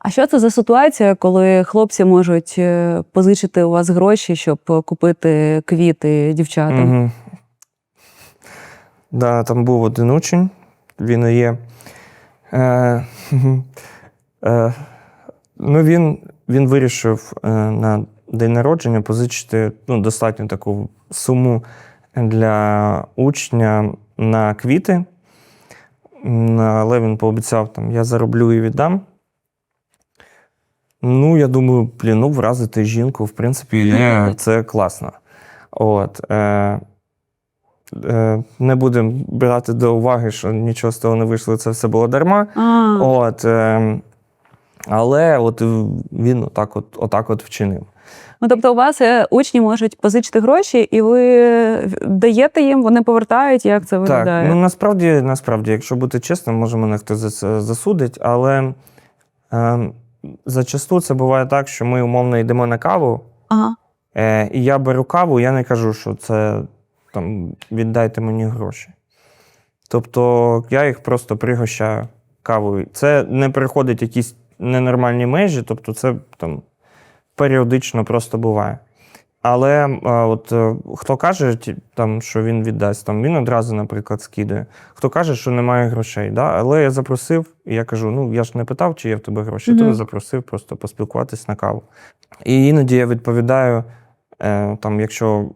А що це за ситуація, коли хлопці можуть е, позичити у вас гроші, щоб е, купити квіти дівчатам? Угу. Да, там був один учень, він і є. Е, е, ну, він, він вирішив е, на день народження позичити ну, достатньо таку суму для учня на квіти. Але він пообіцяв, там, я зароблю і віддам. Ну, я думаю, блін, ну, вразити жінку, в принципі, є, це класно. От, е, е, не будемо брати до уваги, що нічого з того не вийшло, це все було дарма. А, От, е, але от він отак от, отак от вчинив. ну тобто, у вас е, учні можуть позичити гроші, і ви даєте їм, вони повертають. Як це Так, виглядає? ну насправді, насправді, якщо бути чесним, може мене хтось засудить, але е, зачасту це буває так, що ми умовно йдемо на каву, Ага. Е, і я беру каву, я не кажу, що це там віддайте мені гроші. Тобто я їх просто пригощаю кавою. Це не переходить якісь ненормальні межі, тобто це там періодично просто буває. Але от е, хто каже, там, що він віддасть, там, він одразу, наприклад, скидає. Хто каже, що немає грошей. Да? Але я запросив, і я кажу: ну я ж не питав, чи є в тебе гроші, Мгм. то запросив просто поспілкуватись на каву. І іноді я відповідаю, е, там, якщо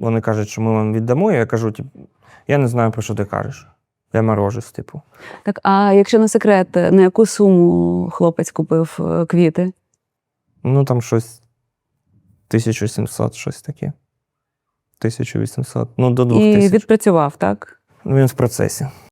вони кажуть, що ми вам віддамо, я кажу, я не знаю, про що ти кажеш. Я морожусь, типу. Так, а якщо не секрет, на яку суму хлопець купив е, квіти? Ну, там щось 1700, щось таке. 1800. Ну, до І 2000. відпрацював, так? Ну, Він в процесі.